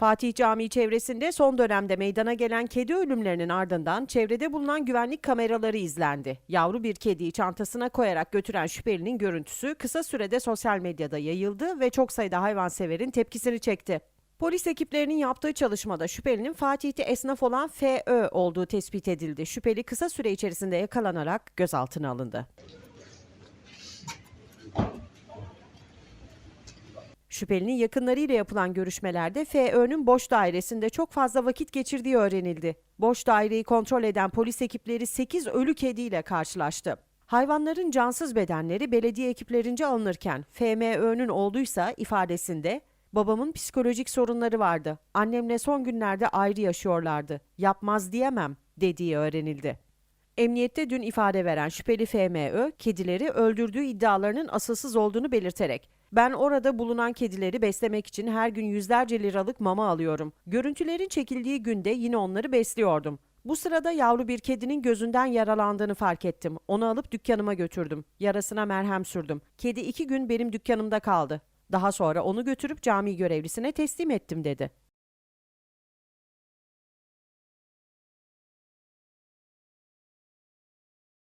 Fatih Camii çevresinde son dönemde meydana gelen kedi ölümlerinin ardından çevrede bulunan güvenlik kameraları izlendi. Yavru bir kediyi çantasına koyarak götüren şüphelinin görüntüsü kısa sürede sosyal medyada yayıldı ve çok sayıda hayvanseverin tepkisini çekti. Polis ekiplerinin yaptığı çalışmada şüphelinin Fatih'te esnaf olan FÖ olduğu tespit edildi. Şüpheli kısa süre içerisinde yakalanarak gözaltına alındı. Şüphelinin yakınlarıyla yapılan görüşmelerde FÖ'nün boş dairesinde çok fazla vakit geçirdiği öğrenildi. Boş daireyi kontrol eden polis ekipleri 8 ölü kediyle karşılaştı. Hayvanların cansız bedenleri belediye ekiplerince alınırken FMÖ'nün olduysa ifadesinde babamın psikolojik sorunları vardı. Annemle son günlerde ayrı yaşıyorlardı. Yapmaz diyemem dediği öğrenildi. Emniyette dün ifade veren şüpheli FMÖ, kedileri öldürdüğü iddialarının asılsız olduğunu belirterek, ben orada bulunan kedileri beslemek için her gün yüzlerce liralık mama alıyorum. Görüntülerin çekildiği günde yine onları besliyordum. Bu sırada yavru bir kedinin gözünden yaralandığını fark ettim. Onu alıp dükkanıma götürdüm. Yarasına merhem sürdüm. Kedi iki gün benim dükkanımda kaldı. Daha sonra onu götürüp cami görevlisine teslim ettim dedi.